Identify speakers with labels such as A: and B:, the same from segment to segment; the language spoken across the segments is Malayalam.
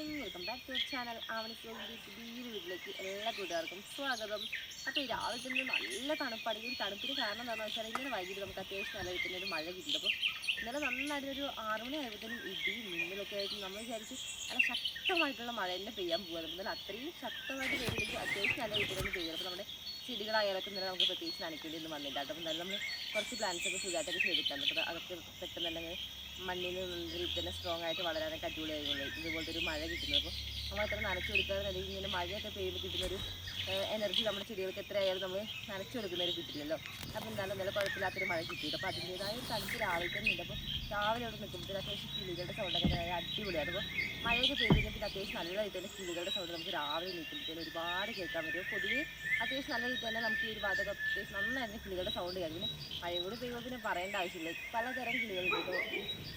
A: Morning welcome back to channel ആവണിസ് ഈ വീട്ടിലേക്ക് എല്ലാ കൂട്ടുകാർക്കും സ്വാഗതം. അപ്പോൾ ഈ രാവിലെ തന്നെ നല്ല തണുപ്പാണ് ഈ തണുപ്പിന് കാരണം എന്താണെന്ന് വെച്ചാൽ ഇന്നലെ വൈകിട്ട് നമുക്ക് അത്യാവശ്യം നല്ല രീതിയിൽ ഒരു മഴ കിട്ടിയിട്ട് അപ്പോൾ ഇന്നലെ നന്നായിട്ട് ഒരു ആറ് മണി ആയപ്പോഴത്തേനും ഇടിയും മിന്നലൊക്കെ ആയിട്ട് നമ്മൾ വിചാരിച്ച് നല്ല ശക്തമായിട്ടുള്ള മഴ തന്നെ പെയ്യാൻ പോകുന്നത് ഇന്നലെ അത്രയും ശക്തമായിട്ട് പെയ്തിട്ട് അത്യാവശ്യം നല്ല രീതിയിൽ പെയ്യുന്നത് അപ്പോൾ നമ്മുടെ ചെടികളായാലൊക്കെ ഇന്നലെ നമുക്ക് പ്രത്യേകിച്ച് നനയ്ക്കേണ്ടി ഒന്നും വന്നില്ല കേട്ടോ അപ്പോൾ എന്തായാലും നമ്മൾ കുറച്ച് പ്ലാന്റ്സൊക്കെ സുഖമായിട്ടൊക്കെ ചെയ്തിട്ടുണ്ട്. അപ്പോൾ അതൊക്കെ പെട്ടെന്ന് തന്നെ മണ്ണിൽ നിന്നിൽ തന്നെ സ്ട്രോങ് ആയിട്ട് വളരാനൊക്കെ അടിപൊളിയായിരുന്നു ഇതുപോലത്തെ ഒരു മഴ കിട്ടുന്നത് അപ്പോൾ നമ്മൾ അത്ര നനച്ചു കൊടുക്കാതെ അല്ലെങ്കിൽ ഇങ്ങനെ മഴയൊക്കെ പെയ്യുമ്പോൾ കിട്ടുന്നൊരു എനർജി നമ്മുടെ ചെടികൾക്ക് എത്രയായാലും നമ്മൾ നനച്ചു കൊടുക്കുന്നതിന് കിട്ടില്ലല്ലോ അപ്പോൾ എന്താണ് നല്ല കുഴപ്പമില്ലാത്തൊരു മഴ കിട്ടിയത് അപ്പോൾ അതിന്റേതായ തണുപ്പ് രാവിലെ തന്നെ ഉണ്ട്. അപ്പോൾ രാവിലെ അവിടെ നിൽക്കുമ്പോൾ അത്യാവശ്യം കിളികളുടെ സൗണ്ടൊക്കെ അടിപൊളിയാണ് അപ്പോൾ മഴയൊക്കെ പെയ്ത് കഴിഞ്ഞാൽ പിന്നെ അത്യാവശ്യം നല്ല രീതിയിൽ തന്നെ കിളികളുടെ സൗണ്ട് നമുക്ക് രാവിലെ നിൽക്കുമ്പോഴത്തേനും ഒരുപാട് കേൾക്കാൻ പറ്റും. പൊതുവേ അത്യാവശ്യം നല്ല രീതിയിൽ തന്നെ നമുക്ക് ഈ ഒരു ഭാഗത്തൊക്കെ അത്യാവശ്യം നന്നായിരുന്നു കിളികളുടെ സൗണ്ട് കേൾക്കും പിന്നെ മഴയും കൂടി പെയ്യുമ്പോൾ പിന്നെ പറയേണ്ട ആവശ്യമില്ല. പലതരം കിളികളുണ്ട്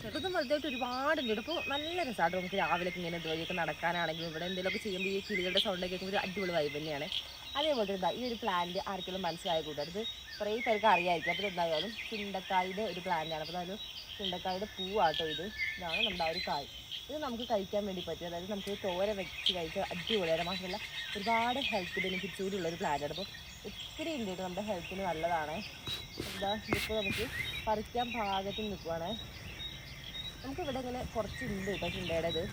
A: ചെറുതും വലുതായിട്ട് ഒരുപാടുണ്ട് ഇപ്പോൾ നല്ല രസമാണ് നമുക്ക് രാവിലെ ഇങ്ങനെ ഇതുവഴിയൊക്കെ നടക്കാനാണെങ്കിലും ഇവിടെ എന്തെങ്കിലുമൊക്കെ ചെയ്യുമ്പോൾ ഈ കിളികളുടെ സൗണ്ട് കേൾക്കുമ്പോൾ ഒരു അടിപൊളി വൈബ് തന്നെയാണ്. അതേപോലെ തന്നെ ഈ ഒരു പ്ലാന്റ് ആർക്കെങ്കിലും മനസ്സിലായ കൂട്ടരുത് കുറേ പേർക്ക് അറിയായിരിക്കും. അപ്പോൾ എന്തായാലും ചുണ്ടക്കായുടെ ഒരു പ്ലാന്റാണ് അപ്പോൾ അതായത് ചുണ്ടക്കായുടെ പൂവാട്ടോ ഇത്. ഇതാണ് നമ്മുടെ ആ ഒരു കായ്. ഇത് നമുക്ക് കഴിക്കാൻ വേണ്ടി പറ്റും. അതായത് നമുക്ക് തോര വെച്ച് കഴിച്ചാൽ അടിപൊളിയാണ് മാത്രമല്ല ഒരുപാട് ഹെൽത്ത് ബെനിഫിറ്റ്സ് കൂടി ഉള്ളൊരു പ്ലാന്റാണ് അപ്പോൾ ഒത്തിരി ഉണ്ട് നമ്മുടെ ഹെൽത്തിന് നല്ലതാണ്. എന്താ ഇതിപ്പോൾ നമുക്ക് പറിക്കാൻ പാകത്തിന് നിൽക്കുവാണ് നമുക്കിവിടെ ഇങ്ങനെ കുറച്ചുണ്ട് കേട്ടോ ചുണ്ടയുടെ ഇത്.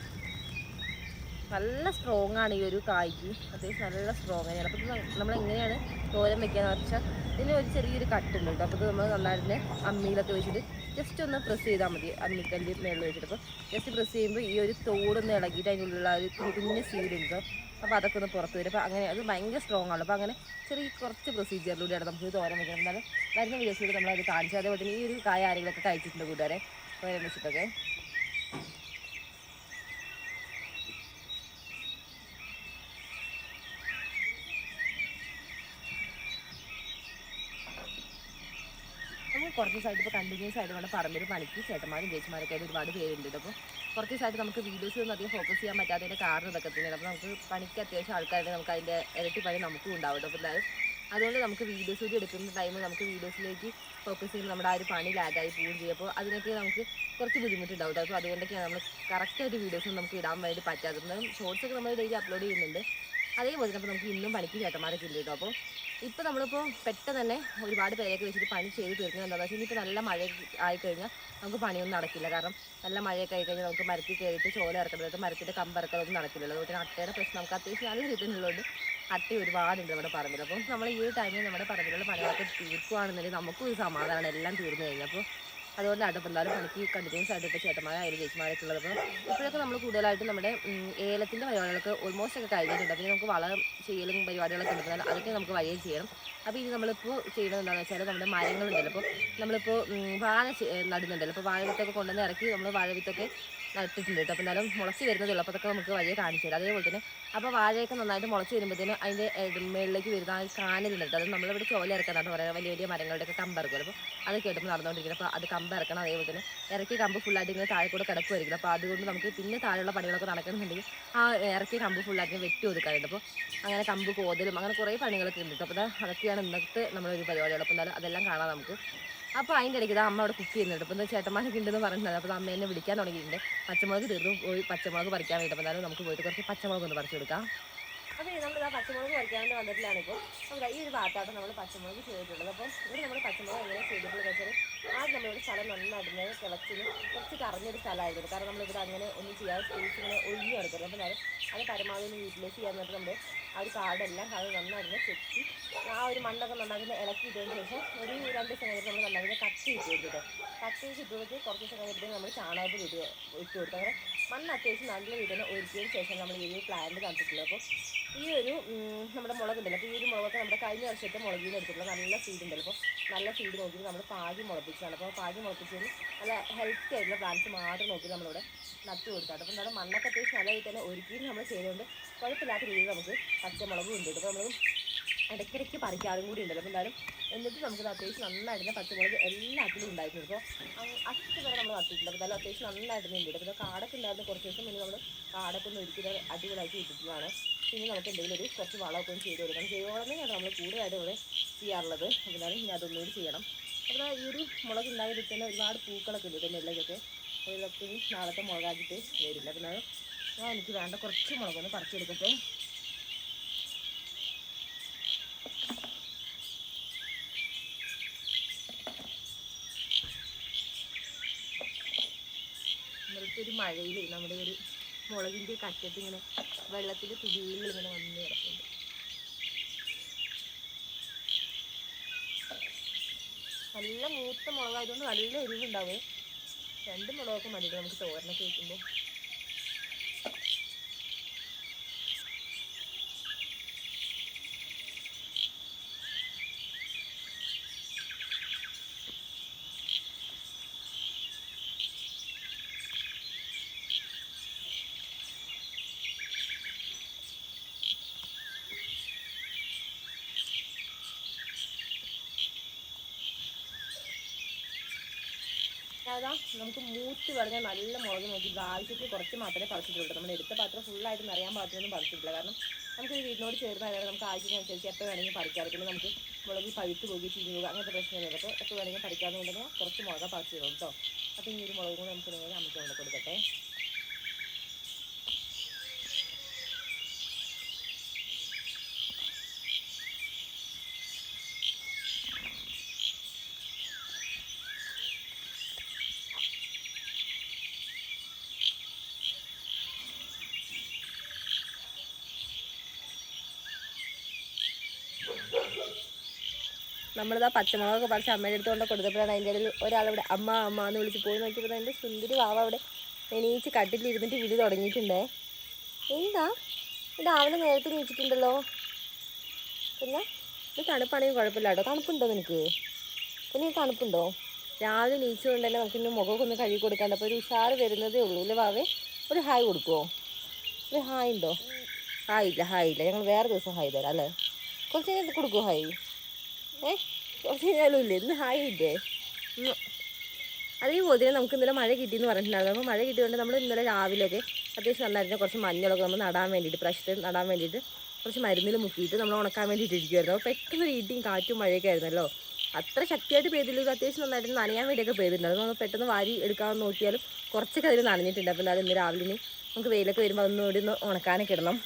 A: നല്ല സ്ട്രോങ് ആണ് ഈ ഒരു കായ്ക്ക്. അത്യാവശ്യം നല്ല സ്ട്രോങ് ആണ് അപ്പോൾ നമ്മൾ എങ്ങനെയാണ് തോരൻ വെക്കാന്ന് വെച്ചാൽ ഇതിന് ഒരു ചെറിയൊരു കട്ടുണ്ട് കേട്ടോ. അപ്പോൾ നമ്മൾ നന്നായിട്ട് അമ്മിയിലൊക്കെ വെച്ചിട്ട് ജസ്റ്റ് ഒന്ന് പ്രസ് ചെയ്താൽ മതി. അമ്മിക്കല്ലിൽ മേളിൽ വെച്ചിട്ട്. അപ്പോൾ ജസ്റ്റ് പ്രസ് ചെയ്യുമ്പോൾ ഈ ഒരു തോടൊന്ന് ഇളകിയിട്ട് അതിനുള്ള ഒരു കുഞ്ഞ് സീഡുണ്ട് സീഡ് അപ്പോൾ അതൊക്കെ ഒന്ന് പുറത്ത് വരും. അപ്പോൾ അങ്ങനെ അത് ഭയങ്കര സ്ട്രോങ് ആണ്. അപ്പോൾ അങ്ങനെ ചെറിയ കുറച്ച് പ്രൊസീജിയറിലൂടെയാണ് നമുക്ക് തോരൻ വെക്കുന്നത്. എന്നാലും വരുന്ന വീഡിയോസിലൂടെ നമ്മളത് കാണിച്ചു അതേപോലെ തന്നെ ഈ ഒരു കായ ആരെങ്കിലുമൊക്കെ കഴിച്ചിട്ടുണ്ട് കൂട്ടുകാരെ? തോരൻ വെച്ചിട്ടൊക്കെ. കുറച്ച് ദിവസമായിട്ട് ഇപ്പോൾ കണ്ടിന്യൂസ് ആയിട്ട് നമ്മുടെ പറമ്പിൽ പണിക്ക് ചേട്ടന്മാരും ചേച്ചിമാരൊക്കെ ആയിട്ട് ഒരുപാട് പേരുണ്ട്. അപ്പോൾ കുറച്ച് ദിവസമായിട്ട് നമുക്ക് വീഡിയോസ് ഒന്നും അധികം ഫോക്കസ് ചെയ്യാൻ പറ്റാത്തതിന്റെ കാരണം ഇതൊക്കെ തന്നെയാണ്. അപ്പോൾ നമുക്ക് പണിക്ക് അത്യാവശ്യം ആൾക്കാരുടെ നമുക്ക് അതിന്റെ ഇരട്ടി പണി നമുക്കും ഉണ്ടാവും അപ്പോൾ എന്തായാലും അതുകൊണ്ട് നമുക്ക് വീഡിയോസ് കൂടി എടുക്കുന്ന ടൈം നമുക്ക് വീഡിയോസിലേക്ക് ഫോക്കസ് ചെയ്യുമ്പോൾ നമ്മുടെ ആ ഒരു പണി ലാഗായി പോവുകയും ചെയ്യും. അപ്പോൾ അതിനൊക്കെ നമുക്ക് കുറച്ച് ബുദ്ധിമുട്ടുണ്ടാവും അപ്പോൾ അതുകൊണ്ടൊക്കെയാണ് നമ്മൾ കറക്റ്റായിട്ട് വീഡിയോസ് നമുക്ക് ഇടാൻ വേണ്ടി പറ്റാത്തത്. ഷോർട്സ് ഒക്കെ നമ്മൾ ഡെയിലി അപ്ലോഡ് ചെയ്യുന്നുണ്ട്. അതേപോലെ തന്നെ അപ്പോൾ നമുക്ക് ഇന്നും പണിക്ക് ചേട്ടന്മാരൊക്കെ ഇല്ല കേട്ടോ. അപ്പോൾ ഇപ്പോൾ നമ്മളിപ്പോൾ പെട്ടെന്ന് തന്നെ ഒരുപാട് പേരെയൊക്കെ വെച്ചിട്ട് പണി ചെയ്ത് തീർക്കുന്നത് എന്താണെന്ന് വെച്ചാൽ ഇനിയിപ്പോൾ നല്ല മഴ ആയിക്കഴിഞ്ഞാൽ നമുക്ക് പണിയൊന്നും നടക്കില്ല. കാരണം നല്ല മഴയൊക്കെ ആയിക്കഴിഞ്ഞാൽ നമുക്ക് മരത്തിൽ കയറിയിട്ട് ചോല ഇറക്കുന്നത് മരത്തിന്റെ കമ്പ് ഇറക്കുന്നതൊന്നും നടക്കില്ലല്ലോ. അതുപോലെ തന്നെ അട്ടയുടെ പ്രശ്നം നമുക്ക് അത്യാവശ്യം നല്ല രീതിയിലുള്ളതുകൊണ്ട് അട്ട ഒരുപാടുണ്ട് നമ്മുടെ പറമ്പിൽ അപ്പം നമ്മൾ ഈ ഒരു ടൈമിൽ നമ്മുടെ പറമ്പിലുള്ള പണികളൊക്കെ തീർക്കുകയാണെന്നുണ്ടെങ്കിൽ നമുക്കും ഒരു സമാധാനമാണ് എല്ലാം തീർന്നു കഴിഞ്ഞാൽ അപ്പോൾ അടുപ്പെല്ലാവരും പണിക്ക് കണ്ടിന്യൂസ് ആയിട്ട് ഇപ്പോൾ ചേട്ടന്മാരായാലും ചേച്ചിമാരൊക്കെ ഉള്ളത്. ഇപ്പോഴൊക്കെ നമ്മൾ കൂടുതലായിട്ട് നമ്മുടെ ഏലത്തിന്റെ പരിപാടികളൊക്കെ ഓൾമോസ്റ്റ് ഒക്കെ കഴിഞ്ഞിട്ടുണ്ട്. പിന്നെ നമുക്ക് വളം ചെയ്യലും പരിപാടികളൊക്കെ ഉണ്ടെന്നാൽ അതൊക്കെ നമുക്ക് വഴിയെ ചെയ്യണം. അപ്പോൾ ഇനി നമ്മളിപ്പോൾ ചെയ്യുന്നത് എന്താണെന്ന് വെച്ചാൽ നമ്മുടെ മരങ്ങളുണ്ടല്ലോ. അപ്പോൾ നമ്മളിപ്പോൾ വാഴ നടുന്നുണ്ടല്ലോ. അപ്പോൾ വാഴ വിത്തൊക്കെ കൊണ്ടുവന്ന് ഇറക്കി നമ്മൾ വാഴ വിത്തൊക്കെ നട്ടിട്ടുണ്ട് കേട്ടോ അപ്പോൾ എന്നാലും മുളച്ച് വരുന്നതേ ഉള്ളൂ അപ്പോൾ അതൊക്കെ നമുക്ക് വഴിയെ കാണിച്ചു തരാം. അതേപോലെ തന്നെ അപ്പോൾ വാഴയൊക്കെ നന്നായിട്ട് മുളച്ച് വരുമ്പോഴത്തേനും അതിന്റെ മുകളിലേക്ക് വരുന്ന ആ കാനലുണ്ട് അത് നമ്മളിവിടെ ചോല ഇറക്കാനാണ് പറയുക വലിയ വലിയ മരങ്ങളുടെയൊക്കെ കമ്പ് ഇറക്കുമല്ലോ. അപ്പോൾ അത് കേട്ടപ്പോൾ നടന്നുകൊണ്ടിരിക്കുന്നത് അപ്പോൾ അത് കമ്പ് ഇറക്കണം. അതേപോലെ തന്നെ ഇറക്കിയ കമ്പ് ഫുള്ളായിട്ട് ഇങ്ങനെ താഴെ കൂടെ കിടക്കുമായിരിക്കും. അപ്പോൾ അതുകൊണ്ട് നമുക്ക് പിന്നെ താഴെയുള്ള പണികളൊക്കെ നടക്കണമെന്നുണ്ടെങ്കിൽ ആ ഇറക്കിയ കമ്പ് ഫുള്ളായിട്ട് വെട്ടി ഒതുക്കാറുണ്ട് അപ്പോൾ അങ്ങനെ കമ്പ് കോതലും അങ്ങനെ കുറേ പണികളൊക്കെ ഉണ്ട്. അപ്പോൾ അതൊക്കെയാണ് ഇന്നത്തെ നമ്മുടെ ഒരു പരിപാടികൾ അപ്പോൾ എന്തായാലും അതെല്ലാം കാണാം നമുക്ക്. അപ്പോൾ അതിന്റെ ഇടയ്ക്ക് അമ്മ അവിടെ കുക്ക് ചെയ്യുന്നുണ്ട്. അപ്പോൾ ചേട്ടന്മാരൊക്കെ ഉണ്ടെന്ന് പറഞ്ഞിട്ടുണ്ട് അപ്പോൾ അമ്മ എന്നെ വിളിക്കാൻ തുടങ്ങിയിട്ടുണ്ട്. പച്ചമുളക് തീർന്നു പോയി പച്ചമുളക് പറിക്കാൻ വേണ്ടി അപ്പോൾ നമുക്ക് പോയിട്ട് കുറച്ച് പച്ചമുളക് ഒന്ന് പറിച്ചു കൊടുക്കാം. അപ്പോൾ നമ്മൾ ആ പച്ചമുളക് പറിക്കാൻ വേണ്ടി വന്നിട്ടില്ലാണ് ഇപ്പോൾ അപ്പോൾ ഈ ഒരു ഭാഗത്താണ് നമ്മൾ പച്ചമുളക് ചെയ്തിട്ടുള്ളത്. അപ്പോൾ ഇവിടെ നമ്മൾ പച്ചമുളക് എങ്ങനെ ചെയ്തിട്ടുള്ളത് വെച്ചാൽ ആദ്യം നമ്മളിവിടെ സ്ഥലം നന്നായിട്ട് കിളച്ചിന് കുറച്ച് കറഞ്ഞൊരു സ്ഥലമായിരുന്നു. കാരണം നമ്മളിവിടെ അങ്ങനെ ഒന്നും ചെയ്യാതെ സ്പേസ് ഇങ്ങനെ ഒഴിഞ്ഞു കിടക്കുന്നത് അപ്പോൾ ഞാൻ അത് പരമാവധി യൂട്ടിലൈസ് ചെയ്യാൻ വേണ്ടി നമ്മൾ ആ ഒരു കാടെല്ലാം അത് നന്നായിരുന്നു ചെത്തി ആ ഒരു മണ്ണൊക്കെ നന്നായിട്ട് ഇളക്കി ഇട്ടതിന് ശേഷം ഒരു രണ്ട് ദിവസം കഴിഞ്ഞിട്ട് നമ്മൾ നന്നായിട്ട് കട്ട്. ചെയ്ത് കൊടുത്തിട്ട് ചെയ്ത് ഇട്ടുകൊണ്ട് കുറച്ച് ദിവസം കഴിഞ്ഞിട്ട് നമ്മൾ ചാണകത്തിൽ ഇട്ട് ഇട്ട് കൊടുത്തു അങ്ങനെ മണ്ണ് അത്യാവശ്യം നല്ല രീതിയിൽ ഒരുക്കിയതിന് ശേഷം നമ്മൾ ഈ പ്ലാന്റ് കണ്ടിട്ടുള്ളത് അപ്പോൾ ഈ ഒരു നമ്മുടെ മുളകുണ്ടല്ലോ. അപ്പോൾ ഈ ഒരു മുളകൊക്കെ നമ്മുടെ കഴിഞ്ഞ വർഷത്തെ മുളകിൽ നിന്ന് എടുത്തിട്ടുള്ള നല്ല സീഡ് ഉണ്ടല്ലോ. അപ്പോൾ നല്ല സീഡ് നോക്കിയിട്ട് നമ്മൾ പാകി മുളപ്പിച്ചാണ് അപ്പോൾ പാകി മുളപ്പിച്ചതിന് നല്ല ഹെൽത്തി ആയിട്ടുള്ള പ്ലാന്റ്സ് മാത്രം നോക്കി നമ്മളിവിടെ നട്ടു കൊടുത്താണ് അപ്പോൾ നമ്മുടെ മണ്ണൊക്കെ അത്യാവശ്യം നല്ല രീതിയിൽ തന്നെ ഒരുക്കിയും നമ്മൾ ചെയ്തുകൊണ്ട് കുഴപ്പമില്ലാത്ത രീതിയിൽ നമുക്ക് പച്ചമുളകും ഉണ്ട്. അപ്പോൾ നമ്മൾ ഇടയ്ക്കിടയ്ക്ക് പറിക്കാറും കൂടി ഉണ്ടല്ലോ. അപ്പോൾ എന്തായാലും എന്നിട്ട് നമുക്ക് അത്യാവശ്യം നന്നായിട്ട് പച്ചമുളക് എല്ലാത്തിലും ഉണ്ടായിരുന്നു അപ്പോൾ അത്ര വരെ നമ്മൾ നട്ടിട്ടുണ്ട്. അപ്പോൾ അത്യാവശ്യം നന്നായിട്ട് ഉണ്ട് അപ്പോൾ കാടൊക്കെ ഉണ്ടായിരുന്നു കുറച്ച് ദിവസം മുന്നേ നമ്മൾ കാടൊക്കെ ഒന്ന് ഒരുക്കി അടിപൊളിയാക്കി ഇട്ടിട്ടുള്ളതാണ്. പിന്നെ നമുക്ക് എന്തെങ്കിലും ഒരു കുറച്ച് വളമൊക്കെ ചെയ്ത് കൊടുക്കണം. ജൈവവളം തന്നെയാണ് നമ്മൾ കൂടുതലായിട്ട് ഇവിടെ ചെയ്യാറുള്ളത്. അതിനാൽ ഇനി അതൊന്നുകൂടി ചെയ്യണം. അപ്പോൾ ഈ ഒരു മുളക് ഉണ്ടാക്കിയിട്ട് തന്നെ ഒരുപാട് പൂക്കളൊക്കെ ഉണ്ട്. ഇതിന്റെ അപ്പോൾ ഇതൊക്കെ നാളത്തെ മുളകാക്കിയിട്ട് വരില്ല. അപ്പോൾ ഞാൻ എനിക്ക് വേണ്ട കുറച്ച് മുളകൊന്ന് പറിച്ചെടുക്കട്ടെ ഇന്നലത്തെ ഒരു മഴയിൽ നമ്മുടെ ഒരു മുളകിന്റെ കറ്റത്ത് ഇങ്ങനെ വെള്ളത്തിൽ തുടിയിൽ ഇങ്ങനെ വന്ന് കിടക്കുന്നുണ്ട് നല്ല മൂത്ത മുളകായതുകൊണ്ട് നല്ല എരിവുണ്ടാവും. രണ്ട് മുളകൊക്കെ മതി നമുക്ക് തോരനൊക്കെ വയ്ക്കുമ്പോൾ അതാ നമുക്ക് മൂത്ത് പറഞ്ഞ നല്ല മുളക് നോക്കി ആവശ്യത്തിൽ കുറച്ച് മാത്രമേ പറിച്ചിട്ടുള്ളൂ. നമ്മൾ എടുത്ത പാത്രം ഫുള്ളായിട്ട് നിറയാൻ പാത്രമൊന്നും പറിച്ചിട്ടില്ല. കാരണം നമുക്ക് ഈ വീടിനോട് ചേർന്നായാലും നമുക്ക് ആവശ്യത്തിനനുസരിച്ച് എപ്പോൾ വേണമെങ്കിൽ പറിക്കാം. പിന്നെ നമുക്ക് മുളക് പഴുത്ത് പോയി ചീഞ്ഞു പോകുക അങ്ങനത്തെ പ്രശ്നമില്ല അപ്പോൾ എപ്പോൾ വേണമെങ്കിൽ പറിക്കാമെന്നുണ്ടെങ്കിൽ കുറച്ച് മുളക് പറിച്ചിടും കേട്ടോ. അപ്പോൾ ഈ ഒരു മുളക് കൂടെ നമുക്ക് നേരെ കൊണ്ട് കൊടുക്കട്ടെ. നമ്മളിതാ പച്ചമുളകൊക്കെ പറിച്ച് അമ്മയുടെ അടുത്ത് കൊണ്ട് കൊടുത്തപ്പോഴാണ് അതിന്റെ ഇടയിൽ ഒരാളവിടെ അമ്മ അമ്മ എന്ന് വിളിച്ച് പോയി നോക്കിയപ്പോൾ എന്റെ സുന്ദരി വാവ അവിടെ എണീച്ച് കട്ടിലിരുന്നിട്ട് വിളി തുടങ്ങിയിട്ടുണ്ടേ. എന്താ? രാവിലെ നേരത്തെ നീച്ചിട്ടുണ്ടല്ലോ പിന്നെ? ഇത് തണുപ്പാണെങ്കിൽ കുഴപ്പമില്ല കേട്ടോ. തണുപ്പുണ്ടോ നിനക്ക്? പിന്നെ തണുപ്പുണ്ടോ? രാവിലെ നീച്ചുകൊണ്ട് തന്നെ നമുക്ക് ഇന്ന് മുഖമൊക്കെ ഒന്ന് കഴുകി കൊടുക്കാണ്ട് അപ്പോൾ ഒരു ഉഷാറ് വരുന്നതേ ഉള്ളൂ അല്ലേ വാവേ? ഒരു ഹായ് കൊടുക്കുമോ ഒരു ഹായ് ഉണ്ടോ? ഹായ് ഇല്ല ഹായ് ഇല്ല. ഞങ്ങൾ വേറെ ദിവസം ഹായ് തരാം അല്ലേ? കുറച്ച് കഴിഞ്ഞിട്ട് കൊടുക്കുമോ ഹായ്? ഏ? കുറച്ച് കഴിഞ്ഞാലും ഇല്ലേ ഇന്ന് ഹായ് ഇല്ലേ. അതേപോലെ തന്നെ നമുക്ക് ഇന്നലെ മഴ കിട്ടിയെന്ന് പറഞ്ഞിട്ടുണ്ടായിരുന്നു. അപ്പോൾ മഴ കിട്ടിയതുകൊണ്ട് നമ്മൾ ഇന്നലെ രാവിലെയൊക്കെ അത്യാവശ്യം നന്നായിരുന്നു. കുറച്ച് മഞ്ഞളൊക്കെ നമ്മൾ നടാൻ വേണ്ടിയിട്ട് പ്രശ്നം നടാൻ വേണ്ടിയിട്ട് കുറച്ച് മരുന്നിൽ മുക്കിയിട്ട് നമ്മൾ ഉണക്കാൻ വേണ്ടിയിട്ട് ഇരിക്കുമായിരുന്നു അപ്പോൾ പെട്ടെന്ന് ഒരു ഇടിയും കാറ്റും മഴയൊക്കെ ആയിരുന്നല്ലോ. അത്ര ശക്തിയായിട്ട് പെയ്തില്ല. അത്യാവശ്യം നന്നായിട്ട് നനയാൻ വേണ്ടിയൊക്കെ പെയ്തിട്ടുണ്ടായിരുന്നു നമ്മൾ പെട്ടെന്ന് വാരി എടുക്കാൻ നോക്കിയാലും കുറച്ചൊക്കെ അതിൽ നനഞ്ഞിട്ടുണ്ട്. അപ്പോൾ എന്നാലും ഇന്ന് രാവിലെ നമുക്ക് വെയിലൊക്കെ വരുമ്പോൾ അതൊന്നുകൂടി ഒന്ന് ഉണക്കാനൊക്കെ ഇടണം.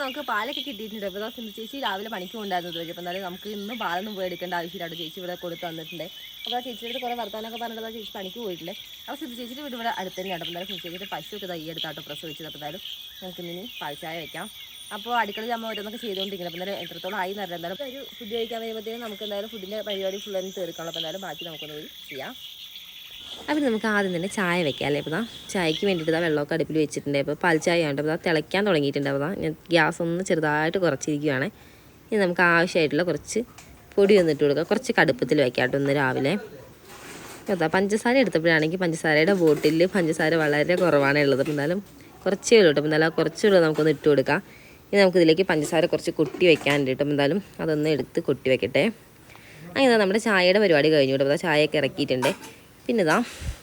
A: നമുക്ക് പാലൊക്കെ കിട്ടിയിട്ടുണ്ട്. അപ്പോൾ സിന്ധു ചേച്ചി രാവിലെ പണിക്ക് കൊണ്ടായിരുന്നു ചോദിച്ചു അപ്പോൾ എന്തായാലും നമുക്ക് ഇന്ന് പാലൊന്നും പോയി എടുക്കേണ്ട ആവശ്യമില്ല ചേച്ചി ഇവിടെ കൊടുത്ത് തന്നിട്ടുണ്ട്. അപ്പോൾ ആ ചേച്ചിയുടെ കുറേ വർത്താനൊക്കെ പറഞ്ഞിട്ട് ചേച്ചി പണിക്ക് പോയിട്ടുണ്ട്. അപ്പോൾ സിന്ധു ചേച്ചിയുടെ വീട് ഇവിടെ അടുത്ത് തന്നെയാണ് അപ്പോൾ എന്തായാലും സിന്ധു ചേച്ചിയുടെ പശുവൊക്കെ തൈ എടുത്താട്ടോ പ്രസവിച്ചത്. അപ്പോൾ എന്തായാലും നമുക്ക് ഇനി പാൽച്ചായ വയ്ക്കാം അപ്പോൾ അടുക്കളയിൽ അമ്മ ഓരോന്നൊക്കെ ചെയ്തുകൊണ്ടിരിക്കണം അപ്പോൾ എന്തായാലും എത്രത്തോളം ആയി എന്നറിയാം എന്തായാലും ഒരു ഫുഡ് കഴിക്കാൻ വരുമ്പോഴത്തേക്കും നമുക്ക് എന്തായാലും ഫുഡിന്റെ പരിപാടി ഫുൾ തന്നെ തീർക്കണം അപ്പോൾ എന്തായാലും ബാക്കി നമുക്കൊന്ന് പോയി ചെയ്യാം. അപ്പം നമുക്ക് ആദ്യം തന്നെ ചായ വെക്കാം അല്ലേ? അപ്പോൾ ചായക്ക് വേണ്ടിയിട്ട് വെള്ളമൊക്കെ അടുപ്പിൽ വെച്ചിട്ടുണ്ട്. അപ്പോൾ പാൽ ചായ ഉണ്ട് അപ്പോൾ തിളയ്ക്കാൻ തുടങ്ങിയിട്ടുണ്ട്. അപ്പോൾ ഞാൻ ഗ്യാസ് ഒന്ന് ചെറുതായിട്ട് കുറച്ചിരിക്കുകയാണ് ഇനി നമുക്ക് ആവശ്യമായിട്ടുള്ള കുറച്ച് പൊടി ഒന്നിട്ട് കൊടുക്കാം. കുറച്ച് കടുപ്പത്തിൽ വെക്കാം കേട്ടോ ഒന്ന് രാവിലെ. അതാ പഞ്ചസാര എടുത്തപ്പോഴാണെങ്കിൽ പഞ്ചസാരയുടെ ബോട്ടിൽ പഞ്ചസാര വളരെ കുറവാണ് ഉള്ളത്. എന്തായാലും കുറച്ചേ ഉള്ളൂ കേട്ടോ. എന്നാലും കുറച്ചുള്ള നമുക്കൊന്ന് ഇട്ട് കൊടുക്കാം. ഇനി നമുക്കിതിലേക്ക് പഞ്ചസാര കുറച്ച് കൊട്ടി വെക്കാനുണ്ട് കേട്ടോ. എന്തായാലും അതൊന്ന് എടുത്ത് കൊട്ടി വെക്കട്ടെ. അങ്ങനെ നമ്മുടെ ചായയുടെ പരിപാടി കഴിഞ്ഞു കേട്ടോ. ചായയൊക്കെ ഇറക്കിയിട്ടുണ്ട്. പിന്നെ ഇതാ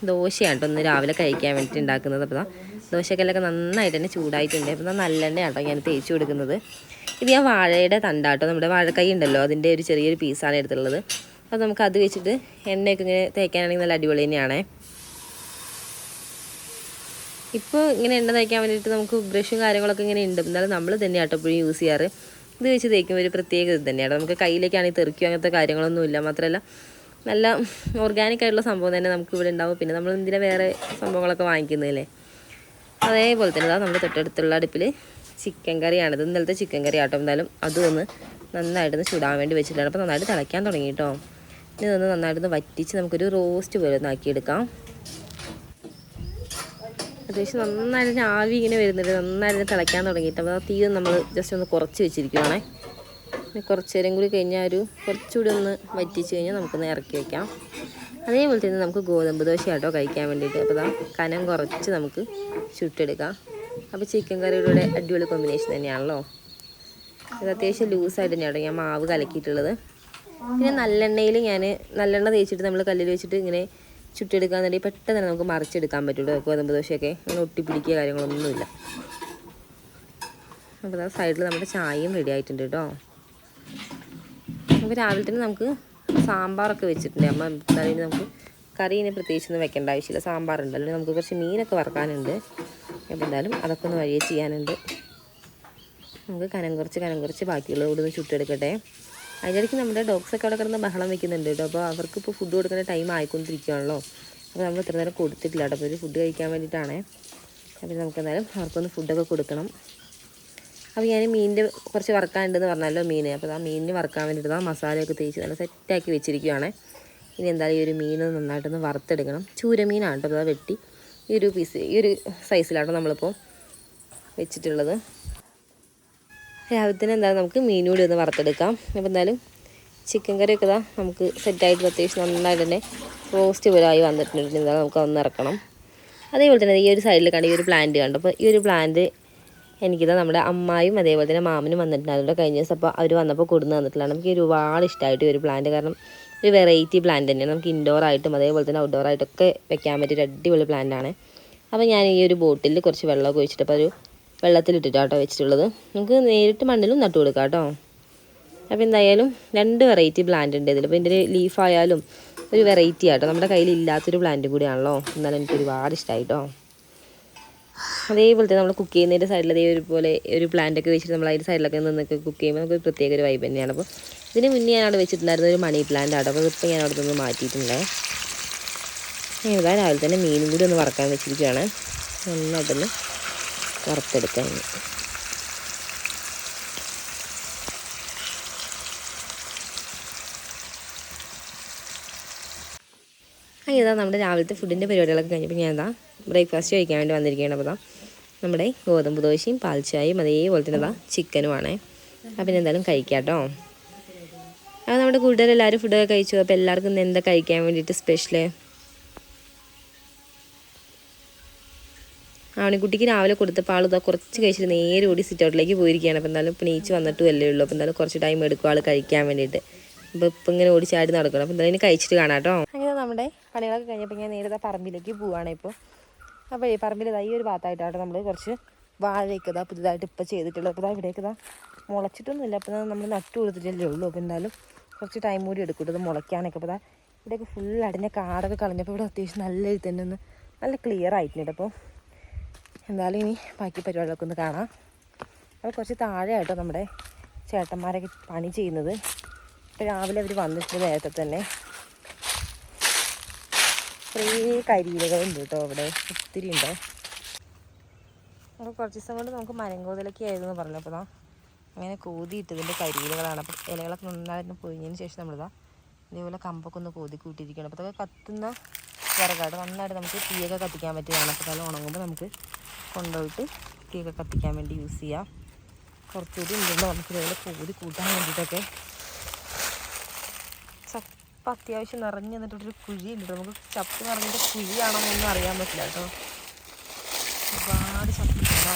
A: ദോശയാണ് കേട്ടോ ഒന്ന് രാവിലെ കഴിക്കാൻ വേണ്ടിയിട്ട് ഉണ്ടാക്കുന്നത്. അപ്പോൾ ഇതാ ദോശക്കല്ലൊക്കെ നന്നായിട്ട് തന്നെ ചൂടായിട്ടുണ്ട്. അപ്പോൾ നല്ല എണ്ണയാണ് കേട്ടോ ഞാൻ തേച്ച് കൊടുക്കുന്നത്. ഇത് ഞാൻ വാഴയുടെ തണ്ടാട്ടോ. നമ്മുടെ വാഴക്കൈ ഉണ്ടല്ലോ അതിന്റെ ഒരു ചെറിയൊരു പീസാണ് എടുത്തുള്ളത് അപ്പോൾ നമുക്ക് അത് വെച്ചിട്ട് എണ്ണയൊക്കെ ഇങ്ങനെ തേക്കാനാണെങ്കിൽ നല്ല അടിപൊളി തന്നെയാണേ. ഇപ്പോൾ ഇങ്ങനെ എണ്ണ തേക്കാൻ വേണ്ടിയിട്ട് നമുക്ക് ബ്രഷും കാര്യങ്ങളൊക്കെ ഇങ്ങനെ ഉണ്ട്. എന്നാലും നമ്മൾ തന്നെയാണ് കേട്ടോ യൂസ് ചെയ്യാറ്. ഇത് വെച്ച് തേക്കുമ്പോൾ ഒരു പ്രത്യേക ഇത് തന്നെയാണ് നമുക്ക് കയ്യിലേക്കാണെങ്കിൽ തെറിക്കുക അങ്ങനത്തെ കാര്യങ്ങളൊന്നുമില്ല. മാത്രമല്ല നല്ല ഓർഗാനിക് ആയിട്ടുള്ള സംഭവം തന്നെ നമുക്ക് ഇവിടെ ഉണ്ടാവും. പിന്നെ നമ്മൾ എന്തിനാ വേറെ സംഭവങ്ങളൊക്കെ വാങ്ങിക്കുന്നതല്ലേ? അതേപോലെ തന്നെ നമ്മുടെ തൊട്ടടുത്തുള്ള അടുപ്പിൽ ചിക്കൻ കറിയാണ് ഇത് ഇന്നലത്തെ ചിക്കൻ കറി ആട്ടോ. എന്തായാലും അതും ഒന്ന് നന്നായിട്ടൊന്ന് ചൂടാൻ വേണ്ടി വെച്ചിട്ടാണ് അപ്പോൾ നന്നായിട്ട് തിളയ്ക്കാൻ തുടങ്ങി കേട്ടോ ഇതൊന്ന് നന്നായിട്ടൊന്ന് വറ്റിച്ച് നമുക്കൊരു റോസ്റ്റ് പോലെ ഒന്ന് ആക്കിയെടുക്കാം. അത്യാവശ്യം നന്നായിട്ട് ആവി ഇങ്ങനെ വരുന്നുണ്ട്. നന്നായിട്ട് തിളയ്ക്കാൻ തുടങ്ങിയിട്ട്. അപ്പോൾ തീ നമ്മൾ ജസ്റ്റ് ഒന്ന് കുറച്ച് വെച്ചിരിക്കുവാണേ. കുറച്ച് നേരം കൂടി കഴിഞ്ഞാൽ ഒരു കുറച്ചുകൂടി ഒന്ന് വറ്റിച്ച് കഴിഞ്ഞാൽ നമുക്കൊന്ന് ഇറക്കി വയ്ക്കാം അതേപോലെ തന്നെ നമുക്ക് ഗോതമ്പ് ദോശ കേട്ടോ കഴിക്കാൻ വേണ്ടിയിട്ട്. അപ്പോൾ ഇതാ കനം കുറച്ച് നമുക്ക് ചുട്ടെടുക്കാം. അപ്പോൾ ചിക്കൻ കറിയുടെ അടിപൊളി കോമ്പിനേഷൻ തന്നെയാണല്ലോ. ഇത് അത്യാവശ്യം ലൂസായിട്ട് തന്നെയാണ് ഞാൻ മാവ് കലക്കിയിട്ടുള്ളത്. പിന്നെ നല്ലെണ്ണയിൽ ഞാൻ നല്ലെണ്ണ തേച്ചിട്ട് നമ്മൾ കല്ലിൽ വെച്ചിട്ട് ഇങ്ങനെ ചുട്ടെടുക്കാന്നുണ്ടെങ്കിൽ പെട്ടെന്ന് തന്നെ നമുക്ക് മറിച്ചെടുക്കാൻ പറ്റുള്ളൂ. ഗോതമ്പ് ദോശയൊക്കെ അങ്ങനെ ഒട്ടിപ്പിടിക്കുക കാര്യങ്ങളൊന്നുമില്ല. അപ്പോൾ സൈഡിൽ നമ്മുടെ ചായയും റെഡി ആയിട്ടുണ്ട് കേട്ടോ. നമുക്ക് രാവിലെ തന്നെ നമുക്ക് സാമ്പാറൊക്കെ വെച്ചിട്ടുണ്ട്. അമ്മ തലേന്ന് നമുക്ക് കറി ഇനി പ്രത്യേകിച്ചൊന്നും വെക്കേണ്ട ആവശ്യമില്ല. സാമ്പാറുണ്ട് അല്ലെങ്കിൽ നമുക്ക് കുറച്ച് മീനൊക്കെ വറക്കാനുണ്ട്. അപ്പോൾ എന്തായാലും അതൊക്കെ ഒന്ന് വഴിയെ ചെയ്യാനുണ്ട്. നമുക്ക് കനം കുറച്ച് കനം കുറച്ച് ബാക്കിയുള്ളത് കൂടെ ഒന്ന് ചുട്ടെടുക്കട്ടെ. അതിനിടയ്ക്ക് നമ്മുടെ ഡോഗ്സൊക്കെ അവിടെ കിടന്ന് ബഹളം വെക്കുന്നുണ്ട് കേട്ടോ. അപ്പോൾ അവർക്ക് ഇപ്പോൾ ഫുഡ് കൊടുക്കുന്ന ടൈം ആയിക്കൊണ്ടിരിക്കുകയാണല്ലോ. അപ്പോൾ നമ്മൾ ഇത്ര നേരം കൊടുത്തിട്ടില്ല കേട്ടോ. അപ്പോൾ ഒരു ഫുഡ് കഴിക്കാൻ വേണ്ടിയിട്ടാണ്. അപ്പോൾ നമുക്ക് എന്തായാലും അവർക്കൊന്ന് ഫുഡൊക്കെ കൊടുക്കണം. അപ്പോൾ ഞാൻ മീനിന്റെ കുറച്ച് വറക്കാനുണ്ടെന്ന് പറഞ്ഞല്ലോ മീൻ അപ്പോൾ ആ മീനിന് വറുക്കാൻ വേണ്ടിയിട്ട് ആ മസാലയൊക്കെ തേച്ച് നല്ല സെറ്റാക്കി വെച്ചിരിക്കുകയാണ് ഇനി എന്തായാലും ഈ ഒരു മീൻ നന്നായിട്ടൊന്ന് വറുത്തെടുക്കണം. ചൂരമീനാണ് കേട്ടോ അത് വെട്ടി. ഈ ഒരു പീസ് ഈ ഒരു സൈസിലാണ് നമ്മളിപ്പോൾ വെച്ചിട്ടുള്ളത്. തന്നെ എന്തായാലും നമുക്ക് മീൻ കൂടി ഒന്ന് വറുത്തെടുക്കാം. അപ്പോൾ എന്തായാലും ചിക്കൻ കറിയൊക്കെ ഇതാ നമുക്ക് സെറ്റായിട്ട് അത്യാവശ്യം നന്നായിട്ട് തന്നെ റോസ്റ്റ് പോലായി വന്നിട്ടുണ്ട്. എന്തായാലും നമുക്ക് ഒന്ന് ഇറക്കണം. അതേപോലെ തന്നെ ഈ ഒരു സൈഡിൽ കണ്ട ഈ ഒരു പ്ലാന്റ് കണ്ടു. അപ്പോൾ ഈ ഒരു പ്ലാന്റ് എനിക്കിതാ നമ്മുടെ അമ്മായും അതേപോലെ തന്നെ മാമനും വന്നിട്ടുണ്ടായിരുന്നു കഴിഞ്ഞ ദിവസം അപ്പോൾ അവർ വന്നപ്പോൾ കൊടുന്ന് തന്നിട്ടുള്ളതാണ്. നമുക്ക് ഒരുപാട് ഇഷ്ടമായിട്ട് ഒരു പ്ലാന്റ് കാരണം ഒരു വെറൈറ്റി പ്ലാന്റ് തന്നെയാണ്. നമുക്ക് ഇൻഡോർ ആയിട്ടും അതേപോലെ തന്നെ ഔട്ട്ഡോർ ആയിട്ടൊക്കെ വെക്കാൻ പറ്റിയൊരു അടിപൊളി പ്ലാന്റ് ആണ്. അപ്പോൾ ഞാൻ ഈ ഒരു ബോട്ടിൽ കുറച്ച് വെള്ളമൊക്കെ ഒഴിച്ചിട്ട് അപ്പോൾ ഒരു വെള്ളത്തിലിട്ടിട്ടാട്ടോ വെച്ചിട്ടുള്ളത്. നമുക്ക് നേരിട്ട് മണ്ണിലും നട്ടു കൊടുക്കാം കേട്ടോ. അപ്പോൾ എന്തായാലും രണ്ട് വെറൈറ്റി പ്ലാന്റ് ഉണ്ട് ഇതിൽ. അപ്പോൾ ഇതിന്റെ ഒരു ലീഫായാലും ഒരു വെറൈറ്റി ആട്ടോ. നമ്മുടെ കയ്യിൽ ഇല്ലാത്തൊരു പ്ലാന്റ് കൂടിയാണല്ലോ. എന്നാലും എനിക്ക് ഒരുപാട് ഇഷ്ടമായിട്ടോ അതേപോലെ തന്നെ നമ്മൾ കുക്ക് ചെയ്യുന്നതിന്റെ സൈഡിൽ അതേ ഒരു പോലെ ഒരു പ്ലാന്റ് ഒക്കെ വെച്ചിട്ട് നമ്മൾ അതിന്റെ സൈഡിലൊക്കെ നിന്നൊക്കെ കുക്ക് ചെയ്യുമ്പോൾ നമുക്ക് പ്രത്യേക ഒരു വൈബ് തന്നെയാണ്. അപ്പോൾ ഇതിന് മുന്നേ ഞാൻ അവിടെ വെച്ചിട്ടുണ്ടായിരുന്ന ഒരു മണി പ്ലാന്റ് ആണ് അപ്പോൾ ഇപ്പോൾ ഞാൻ അവിടെ നിന്ന് മാറ്റിയിട്ടുണ്ടേ ഇതാ രാവിലെ തന്നെ മീനും കൂടി ഒന്ന് വറക്കാൻ വെച്ചിരിക്കുകയാണ് ഒന്ന് നന്നായിട്ടൊന്ന് വറുത്തെടുക്കാൻ അങ്ങനെ ഇതാ നമ്മുടെ രാവിലത്തെ ഫുഡിന്റെ പരിപാടികളൊക്കെ കഴിഞ്ഞപ്പോൾ ഞാൻ എന്താ ബ്രേക്ക്ഫാസ്റ്റ് കഴിക്കാൻ വേണ്ടി വന്നിരിക്കുകയാണ്. അപ്പോൾ നമ്മുടെ ഗോതമ്പ് ദോശയും പാൽച്ചായയും അതേപോലെ തന്നെ ഇതാ ചിക്കനുമാണേ. അപ്പം പിന്നെ എന്തായാലും കഴിക്കാം കേട്ടോ അത് നമ്മുടെ കൂട്ടുകാരെല്ലാവരും ഫുഡൊക്കെ കഴിച്ചു. അപ്പോൾ എല്ലാവർക്കും ഇന്ന് എന്താ കഴിക്കാൻ വേണ്ടിയിട്ട് സ്പെഷ്യൽ ആണിക്കുട്ടിക്ക് രാവിലെ കൊടുത്തപ്പോൾ ആൾ ഇതാ കുറച്ച് കഴിച്ചിട്ട് നേരെ ഓടി സിറ്റ് ഔട്ടിലേക്ക് പോയിരിക്കുകയാണ്. അപ്പോൾ എന്തായാലും ഇപ്പോൾ നീച്ച് വന്നിട്ട് അല്ലേ ഉള്ളൂ. അപ്പോൾ എന്തായാലും കുറച്ച് ടൈം എടുക്കും ആൾ കഴിക്കാൻ വേണ്ടിയിട്ട്. അപ്പോൾ ഇപ്പം ഇങ്ങനെ ഓടി ചാടി നടക്കണം. അപ്പോൾ എന്തായാലും ഇനി കഴിച്ചിട്ട് കാണാം കേട്ടോ. അങ്ങനെ നമ്മുടെ പണികളൊക്കെ കഴിഞ്ഞപ്പോൾ ഞാൻ നേരത്തെ പറമ്പിലേക്ക് പോവുകയാണ് ഇപ്പോൾ അപ്പോൾ ഈ പറമ്പിൽ ഈ ഒരു ഭാഗത്തായിട്ടാണ് നമ്മൾ കുറച്ച് വാഴയൊക്കെ ഇതാ പുതുതായിട്ട് ഇപ്പോൾ ചെയ്തിട്ടുള്ളത്. അപ്പോൾ ഇതാ ഇവിടേക്ക് ഇതാ മുളച്ചിട്ടൊന്നുമില്ല. അപ്പോൾ നമ്മൾ നട്ടു കൊടുത്തിട്ടല്ലേ ഉള്ളൂ. അപ്പോൾ എന്തായാലും കുറച്ച് ടൈം കൂടി എടുക്കും ഇത് മുളയ്ക്കാനൊക്കെ. അപ്പോൾ ഇതാ ഇവിടെയൊക്കെ ഫുൾ അടിഞ്ഞ കാടൊക്കെ കളഞ്ഞപ്പോൾ ഇവിടെ അത്യാവശ്യം നല്ല ഇത് തന്നെ ഒന്ന് നല്ല ക്ലിയർ ആയിട്ടുണ്ട് അപ്പോൾ എന്തായാലും ഇനി ബാക്കി പരിപാടികളൊക്കെ ഒന്ന് കാണാം. അപ്പോൾ കുറച്ച് താഴെ ആയിട്ടോ നമ്മുടെ ചേട്ടന്മാരൊക്കെ പണി ചെയ്യുന്നത്. ഇപ്പോൾ രാവിലെ അവർ വന്നിട്ടുണ്ട് നേരത്തെ തന്നെ. കുറേ കരിയിലകളുണ്ട് കേട്ടോ അവിടെ ഒത്തിരി ഉണ്ട് അപ്പോൾ കുറച്ച് ദിവസം കൊണ്ട് നമുക്ക് മരങ്കോതിലൊക്കെ ആയിരുന്നു പറഞ്ഞു അപ്പോൾ അങ്ങനെ കോതിയിട്ട് ഇതിന്റെ കരിയിലകളാണ്. അപ്പോൾ ഇലകളൊക്കെ നന്നായിരുന്നു പൊഴിഞ്ഞതിന് ശേഷം നമ്മളിതാ ഇതേപോലെ കമ്പൊക്കെ ഒന്ന് കോതി കൂട്ടിയിരിക്കുകയാണ്. അപ്പോൾ അതൊക്കെ കത്തുന്ന വിറകാട് നന്നായിട്ട് നമുക്ക് തീയൊക്കെ കത്തിക്കാൻ പറ്റിയതാണ് അപ്പോൾ തല ഉണങ്ങുമ്പോൾ നമുക്ക് കൊണ്ടുപോയിട്ട് തീയൊക്കെ കത്തിക്കാൻ വേണ്ടി യൂസ് ചെയ്യാം. കുറച്ചുകൂടി ഉണ്ടല്ലോ നമുക്ക് ഇതേപോലെ കോതി കൂട്ടാൻ വേണ്ടിയിട്ടൊക്കെ ചപ്പ അത്യാവശ്യം നിറഞ്ഞു നിന്നിട്ടൊരു കുഴി ഉണ്ട് നമുക്ക് ചപ്പ് നിറഞ്ഞിട്ട് കുഴിയാണോ എന്നൊന്നും അറിയാൻ പറ്റില്ല കേട്ടോ. ഒരുപാട് ചപ്പ് കേട്ടോ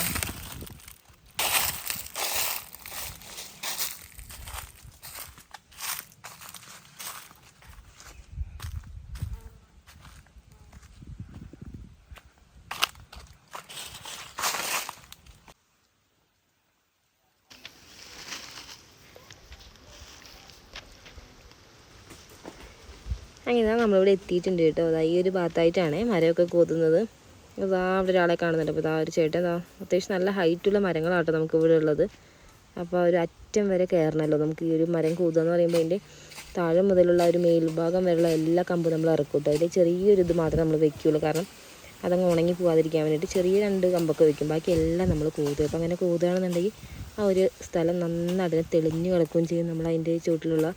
A: അങ്ങനെ നമ്മളിവിടെ എത്തിയിട്ടുണ്ട് കേട്ടോ. അതാ ഈ ഒരു ഭാഗത്തായിട്ടാണ് മരമൊക്കെ കോതുന്നത്. അതാ അവിടെ ഒരാളെ കാണുന്നുണ്ട്. അപ്പോൾ ഇതാ ഒരു ചേട്ടൻ ഇതാ അത്യാവശ്യം നല്ല ഹൈറ്റുള്ള മരങ്ങളാട്ടോ നമുക്ക് ഇവിടെ ഉള്ളത്. അപ്പോൾ ഒരു അറ്റം വരെ കയറണമല്ലോ നമുക്ക് ഈ ഒരു മരം കൂതുക എന്ന് പറയുമ്പോൾ അതിന്റെ താഴെ മുതലുള്ള ഒരു മേൽഭാഗം വരെയുള്ള എല്ലാ കമ്പും നമ്മൾ ഇറക്കും കേട്ടോ. അതിന്റെ ചെറിയൊരു ഇത് മാത്രമേ നമ്മൾ വെക്കുകയുള്ളൂ കാരണം അതങ്ങ് ഉണങ്ങി പോകാതിരിക്കാൻ വേണ്ടിയിട്ട് ചെറിയ രണ്ട് കമ്പൊക്കെ വെക്കും. ബാക്കി എല്ലാം നമ്മൾ കൂതുക. അപ്പോൾ അങ്ങനെ കൂതുകയാണെന്നുണ്ടെങ്കിൽ ആ ഒരു സ്ഥലം നന്നായിട്ട് തെളിഞ്ഞു കിടക്കുകയും ചെയ്യും. നമ്മൾ അതിന്റെ ചുവട്ടിലുള്ള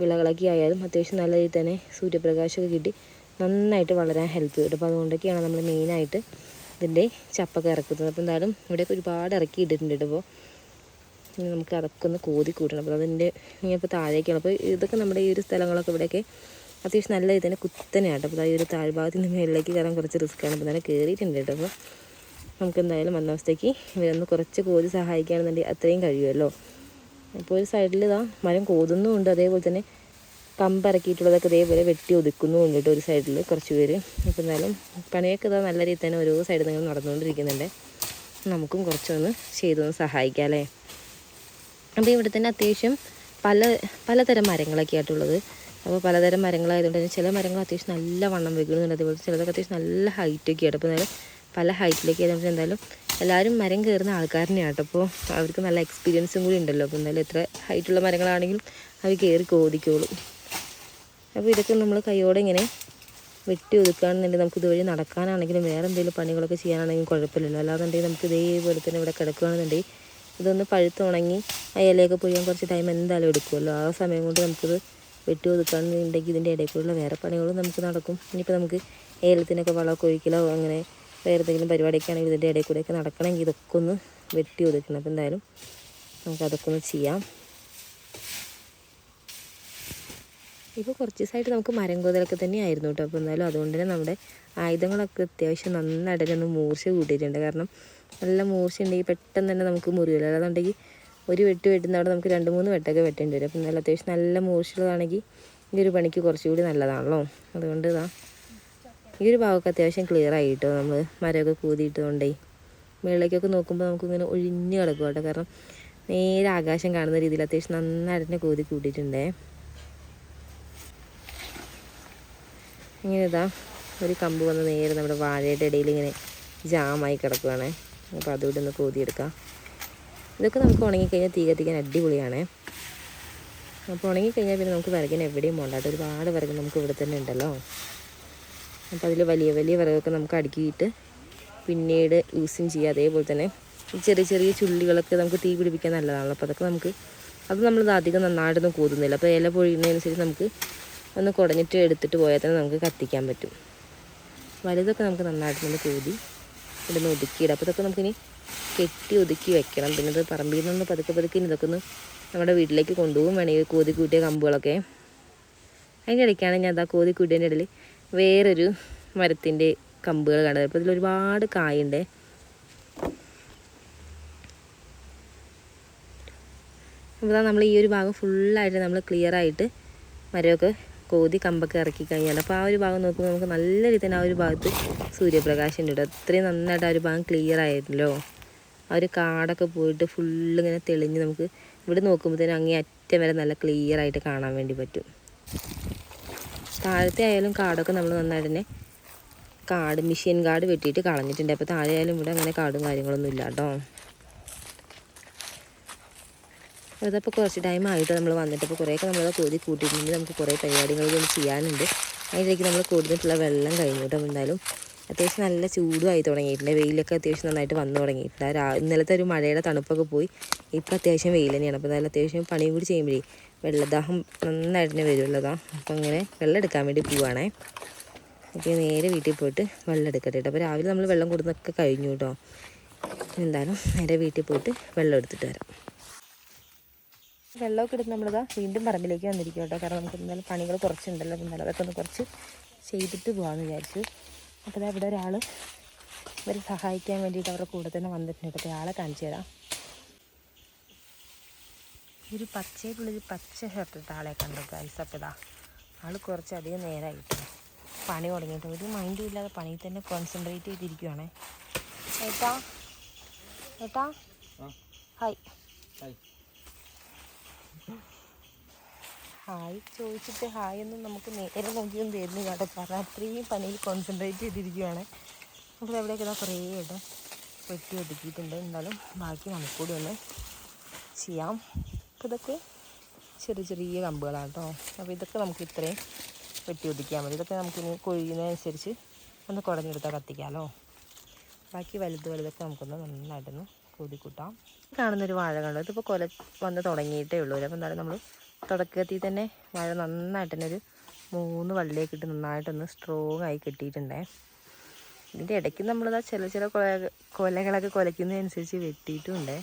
A: വിളകളൊക്കെ ആയാലും അത്യാവശ്യം നല്ല രീതിയിൽ തന്നെ സൂര്യപ്രകാശമൊക്കെ കിട്ടി. നന്നായിട്ട് വളരാൻ ഹെൽപ്പ് ചെയ്യും അപ്പോൾ അതുകൊണ്ടൊക്കെയാണ് നമ്മൾ മെയിനായിട്ട് ഇതിന്റെ ചപ്പൊക്കെ ഇറക്കുന്നത്. അപ്പോൾ എന്തായാലും ഇവിടെയൊക്കെ ഒരുപാട് ഇറക്കി ഇട്ടിട്ടുണ്ട് ഇപ്പോൾ നമുക്ക് അതൊക്കെ ഒന്ന് കോതി കൂട്ടണം. അപ്പോൾ അതിന്റെ ഇപ്പോൾ താഴേക്കാണ് അപ്പോൾ ഇതൊക്കെ നമ്മുടെ ഈ ഒരു സ്ഥലങ്ങളൊക്കെ ഇവിടെയൊക്കെ അത്യാവശ്യം നല്ല തന്നെ കുത്തനെയാണ് അപ്പോൾ ഈ ഒരു താഴ്ഭാഗത്ത് നിന്ന് മേളിലേക്ക് കയറാൻ കുറച്ച് റിസ്ക്കാണ് അപ്പോൾ തന്നെ കയറിയിട്ടുണ്ട് കേട്ടോ അപ്പോൾ നമുക്ക് എന്തായാലും വന്ന അവസ്ഥയ്ക്ക് ഇവരൊന്ന് കുറച്ച് കോതി സഹായിക്കുകയാണെന്നുണ്ടെങ്കിൽ അത്രയും കഴിയുമല്ലോ. അപ്പോൾ ഒരു സൈഡിൽ ഇതാ മരം കോതുന്നുമുണ്ട് അതേപോലെ തന്നെ കമ്പ് ഇറക്കിയിട്ടുള്ളതൊക്കെ ഇതേപോലെ വെട്ടി ഒതുക്കുന്നുമുണ്ട് കേട്ടോ ഒരു സൈഡിൽ കുറച്ച് പേര്. അപ്പോൾ എന്നാലും പണിയൊക്കെ ഇതാ നല്ല രീതിയിൽ തന്നെ ഓരോ സൈഡിൽ നിങ്ങൾ നടന്നുകൊണ്ടിരിക്കുന്നുണ്ട്. നമുക്കും കുറച്ചൊന്ന് ചെയ്തൊന്ന് സഹായിക്കാം അല്ലേ? അപ്പോൾ ഇവിടെ തന്നെ അത്യാവശ്യം പല പലതരം മരങ്ങളൊക്കെ ആയിട്ടുള്ളത് അപ്പോൾ പലതരം മരങ്ങളായതുകൊണ്ട് തന്നെ ചില മരങ്ങൾ അത്യാവശ്യം നല്ല വണ്ണം വെക്കുന്നുണ്ട്. അതേപോലെ ചിലതൊക്കെ അത്യാവശ്യം നല്ല ഹൈറ്റൊക്കെ ആയിട്ട് അപ്പോൾ പല ഹൈറ്റിലേക്ക് ആയതുകൊണ്ട് എന്തായാലും എല്ലാവരും മരം കയറുന്ന ആൾക്കാർ തന്നെയാണ് കേട്ടോ അപ്പോൾ അവർക്ക് നല്ല എക്സ്പീരിയൻസും കൂടി ഉണ്ടല്ലോ. അപ്പോൾ എന്തായാലും എത്ര ഹൈറ്റുള്ള മരങ്ങളാണെങ്കിലും അവർ കയറി കോതിക്കോളും. അപ്പോൾ ഇതൊക്കെ നമ്മൾ കൈയോടെ ഇങ്ങനെ വെട്ടി ഒതുക്കുകയാണെന്നുണ്ടെങ്കിൽ നമുക്ക് ഇതുവഴി നടക്കാനാണെങ്കിലും വേറെ എന്തെങ്കിലും പണികളൊക്കെ ചെയ്യാനാണെങ്കിലും കുഴപ്പമില്ലല്ലോ. അല്ലാന്നുണ്ടെങ്കിൽ നമുക്ക് ഇതേപോലെ തന്നെ ഇവിടെ കിടക്കുകയാണെന്നുണ്ടെങ്കിൽ ഇതൊന്ന് പഴുത്ത് ഉണങ്ങി ആ ഇലയൊക്കെ പൊഴിയാൻ കുറച്ച് ടൈം എന്തായാലും എടുക്കുമല്ലോ ആ സമയം കൊണ്ട് നമുക്കിത് വെട്ടി ഒതുക്കുകയാണെന്നുണ്ടെങ്കിൽ ഇതിന്റെ ഇടയിൽ കൂടെയുള്ള വേറെ പണികളും നമുക്ക് നടക്കും. ഇനിയിപ്പോൾ നമുക്ക് ഏലത്തിനൊക്കെ വളമൊക്കെ ഒഴിക്കലോ അങ്ങനെ വേറെ എന്തെങ്കിലും പരിപാടിയൊക്കെ ആണെങ്കിൽ ഇതിന്റെ ഇടയിൽ കൂടെയൊക്കെ നടക്കണമെങ്കിൽ ഇതൊക്കെ ഒന്ന് വെട്ടി ഒതുക്കണം. അപ്പോൾ എന്തായാലും നമുക്ക് അതൊക്കെ ഒന്ന് ചെയ്യാം. ഇപ്പോൾ കുറച്ച് ദിവസമായിട്ട് നമുക്ക് മരം കോതലൊക്കെ തന്നെയായിരുന്നു കേട്ടോ. അപ്പോൾ എന്നാലും അതുകൊണ്ട് തന്നെ നമ്മുടെ ആയുധങ്ങളൊക്കെ അത്യാവശ്യം നന്നായിട്ട് ഒന്ന് മൂർച്ച കൂട്ടിയിട്ടുണ്ട്. കാരണം നല്ല മൂർച്ച ഉണ്ടെങ്കിൽ പെട്ടെന്ന് തന്നെ നമുക്ക് മുറിയില്ല. അല്ലാന്നുണ്ടെങ്കിൽ ഒരു വെട്ട് വെട്ടുന്ന അവിടെ നമുക്ക് രണ്ട് മൂന്ന് വെട്ടൊക്കെ വെട്ടേണ്ടി വരും. അപ്പോൾ എന്തായാലും അത്യാവശ്യം നല്ല മൂർച്ചയുള്ളതാണെങ്കിൽ ഈ ഒരു പണിക്ക് കുറച്ചുകൂടി നല്ലതാണല്ലോ. അതുകൊണ്ട് ഇതാ ഈ ഒരു ഭാഗമൊക്കെ അത്യാവശ്യം ക്ലിയർ ആയിട്ടോ? നമ്മൾ മരമൊക്കെ കൂതിയിട്ടതുകൊണ്ടേ മുകളിലേക്കൊക്കെ നോക്കുമ്പോൾ നമുക്കിങ്ങനെ ഒഴിഞ്ഞ് കിടക്കും കേട്ടോ. കാരണം നേരെ ആകാശം കാണുന്ന രീതിയിൽ അത്യാവശ്യം നന്നായിട്ട് കൂതി കൂട്ടിയിട്ടുണ്ടേ. ഇങ്ങനെ ഇതാ ഒരു കമ്പ് വന്ന് നേരെ നമ്മുടെ വാഴയുടെ ഇടയിൽ ഇങ്ങനെ ജാമായി കിടക്കുവാണേ. അപ്പോൾ അതുകൂടെ ഒന്ന് കോതിയെടുക്കാം. ഇതൊക്കെ നമുക്ക് ഉണങ്ങിക്കഴിഞ്ഞാൽ തീ കത്തിക്കാൻ അടിപൊളിയാണേ. അപ്പോൾ ഉണങ്ങിക്കഴിഞ്ഞാൽ പിന്നെ നമുക്ക് വിറകിന് എവിടെയും പോകണ്ട ഒരുപാട് വിറക് നമുക്ക് ഇവിടെ തന്നെ ഉണ്ടല്ലോ. അപ്പോൾ അതിൽ വലിയ വലിയ വിറകൊക്കെ നമുക്ക് അടുക്കിയിട്ട് പിന്നീട് യൂസും ചെയ്യാം. അതേപോലെ തന്നെ ചെറിയ ചെറിയ ചുള്ളികളൊക്കെ നമുക്ക് തീ പിടിപ്പിക്കാൻ നല്ലതാണല്ലോ. അപ്പോൾ അതൊക്കെ നമുക്ക് അത് നമ്മൾ അധികം നന്നായിട്ടൊന്നും കൂതുന്നില്ല. അപ്പോൾ ഇല പൊഴിയുന്നതനുസരിച്ച് നമുക്ക് ഒന്ന് കുടഞ്ഞിട്ട് എടുത്തിട്ട് പോയാൽ തന്നെ നമുക്ക് കത്തിക്കാൻ പറ്റും. വലുതൊക്കെ നമുക്ക് നന്നായിട്ട് നമ്മൾ കൂതി നിന്ന് ഒതുക്കിയിടാം. അപ്പോൾ ഇതൊക്കെ നമുക്കിനി കെട്ടി ഒതുക്കി വെക്കണം. പിന്നെ ഇത് പറമ്പിൽ നിന്ന് പതുക്കെ പതുക്കെ ഇനി ഇതൊക്കെ ഒന്ന് നമ്മുടെ വീട്ടിലേക്ക് കൊണ്ടുപോകും. വേണമെങ്കിൽ കോതി കൂട്ടിയ കമ്പുകളൊക്കെ. അതിന്റെ ഇടയ്ക്കാണ് ഞാൻ അതാ കോതി കൂട്ടിയതിന്റെ ഇടയിൽ വേറൊരു മരത്തിന്റെ കമ്പുകൾ കണ്ടത്. അപ്പോൾ ഇതിൽ ഒരുപാട് കായുണ്ട്. അപ്പോൾ നമ്മൾ ഈ ഒരു ഭാഗം ഫുള്ളായിട്ട് നമ്മൾ ക്ലിയർ ആയിട്ട് മരമൊക്കെ കോതി കമ്പൊക്കെ ഇറക്കി കഴിഞ്ഞാൽ അപ്പോൾ ആ ഒരു ഭാഗം നോക്കുമ്പോൾ നമുക്ക് നല്ല രീതിയിൽ തന്നെ ആ ഒരു ഭാഗത്ത് സൂര്യപ്രകാശം ഉണ്ട് അത്രയും നന്നായിട്ട് ആ ഒരു ഭാഗം ക്ലിയർ ആയിരുന്നല്ലോ ആ ഒരു കാടൊക്കെ പോയിട്ട് ഫുള്ള് ഇങ്ങനെ തെളിഞ്ഞ് നമുക്ക് ഇവിടെ നോക്കുമ്പോഴത്തേനും അങ്ങേ അറ്റം വരെ നല്ല ക്ലിയർ ആയിട്ട് കാണാൻ വേണ്ടി പറ്റും. താഴത്തെ ആയാലും കാടൊക്കെ നമ്മൾ നന്നായിട്ട് തന്നെ കാട് മെഷീൻ കാട് വെട്ടിയിട്ട് കളഞ്ഞിട്ടുണ്ട്. അപ്പോൾ താഴെ ആയാലും ഇവിടെ അങ്ങനെ കാടും കാര്യങ്ങളൊന്നും ഇല്ല കേട്ടോ അതപ്പോൾ കുറച്ച് ടൈം ആയിട്ട് നമ്മൾ വന്നിട്ട്. അപ്പോൾ കുറേയൊക്കെ നമ്മൾ കോതി കൂട്ടിയിട്ടുണ്ടെങ്കിൽ നമുക്ക് കുറേ പരിപാടികളൊക്കെ ചെയ്യാനുണ്ട്. അതിലേക്ക് നമ്മൾ കൂടുതലുള്ള വെള്ളം കഴിഞ്ഞു കേട്ടോ എന്തായാലും അത്യാവശ്യം നല്ല ചൂടുമായി തുടങ്ങിയിട്ടുണ്ട്. വെയിലൊക്കെ അത്യാവശ്യം നന്നായിട്ട് വന്നു തുടങ്ങിയിട്ടുണ്ട്. ഇന്നലത്തെ ഒരു മഴയുടെ തണുപ്പൊക്കെ പോയി. ഇപ്പോൾ അത്യാവശ്യം വെയിൽ തന്നെയാണ്. അപ്പോൾ എന്തായാലും അത്യാവശ്യം പണിയും കൂടി ചെയ്യുമ്പോഴേ വെള്ളദാഹം നന്നായിട്ട് വരുള്ളതാ അപ്പോൾ ഇങ്ങനെ വെള്ളം എടുക്കാൻ വേണ്ടി പോവാണേ. അപ്പോൾ നേരെ വീട്ടിൽ പോയിട്ട് വെള്ളം എടുക്കട്ടെ കേട്ടോ അപ്പോൾ രാവിലെ നമ്മൾ വെള്ളം കൊടുക്കുന്നൊക്കെ കഴിഞ്ഞു കേട്ടോ എന്തായാലും നേരെ വീട്ടിൽ പോയിട്ട് വെള്ളം എടുത്തിട്ട് വരാം. വെള്ളമൊക്കെ എടുത്ത് നമ്മളിതാ വീണ്ടും പറമ്പിലേക്ക് വന്നിരിക്കും കേട്ടോ കാരണം നമുക്ക് എന്തായാലും പണികൾ കുറച്ചുണ്ടല്ലോ. എന്നാലും അതൊക്കെ ഒന്ന് കുറച്ച് ചെയ്തിട്ട് പോകാമെന്ന് വിചാരിച്ചു. അപ്പോൾ ഇതാ ഇവിടെ ഒരാൾ ഇവരെ സഹായിക്കാൻ വേണ്ടിയിട്ട് അവരുടെ കൂടെ തന്നെ വന്നിട്ടുണ്ട്. കേട്ടോ ആളെ കാണിച്ചു തരാം. ഒരു പച്ചയിലുള്ളൊരു പച്ച ഷർട്ട് ഇട്ട ആളെ കണ്ടു ഗൈസ് അപ്പോൾ ഇതാ ആൾ കുറച്ചധികം നേരമായിട്ട് പണി തുടങ്ങിയിട്ട് ഒരു മൈൻഡും ഇല്ലാതെ പണിയിൽ തന്നെ കോൺസെൻട്രേറ്റ് ചെയ്തിരിക്കുവാണ്. ഏട്ടാ ഏട്ടാ. ഹായ് ഹായ് ചോദിച്ചിട്ട് ഹായ് ഒന്നും നമുക്ക് നേരെ നോക്കിയൊന്നും തരുന്നില്ല കേട്ടോ. കാരണം അത്രയും പണിയിൽ കോൺസെൻട്രേറ്റ് ചെയ്തിരിക്കുകയാണ് അപ്പോൾ എവിടെയൊക്കെ ഇതാ കുറേ ഇട്ട് വെട്ടി ഒതുക്കിയിട്ടുണ്ട്. എന്തായാലും ബാക്കി നമുക്കൂടി ഒന്ന് ചെയ്യാം. അപ്പോൾ ഇതൊക്കെ ചെറിയ ചെറിയ കമ്പുകളാണ് കേട്ടോ അപ്പോൾ ഇതൊക്കെ നമുക്ക് ഇത്രയും വെട്ടി ഒതുക്കിയാൽ മതി. ഇതൊക്കെ നമുക്ക് ഇനി കൊഴിയുന്നതനുസരിച്ച് ഒന്ന് കുടഞ്ഞെടുത്താൽ കത്തിക്കാമല്ലോ ബാക്കി വലുത് വലുതൊക്കെ നമുക്കൊന്ന് നന്നായിട്ടൊന്ന് കൂതിക്കൂട്ടാം. കാണുന്നൊരു വാഴ കണ്ടു? ഇതിപ്പോൾ കൊല വന്ന് തുടങ്ങിയിട്ടേ ഉള്ളൂ അപ്പോൾ എന്തായാലും നമ്മൾ തുടക്കത്തിൽ തന്നെ വാഴ നന്നായിട്ട് തന്നെ ഒരു മൂന്ന് വള്ളിയൊക്കെ ഇട്ട് നന്നായിട്ടൊന്ന് സ്ട്രോങ് ആയി കിട്ടിയിട്ടുണ്ടേ. ഇതിന്റെ ഇടയ്ക്ക് നമ്മളിതാ ചില ചില കൊല കൊലകളൊക്കെ കൊലയ്ക്കുന്നതനുസരിച്ച് വെട്ടിയിട്ടുണ്ടേ.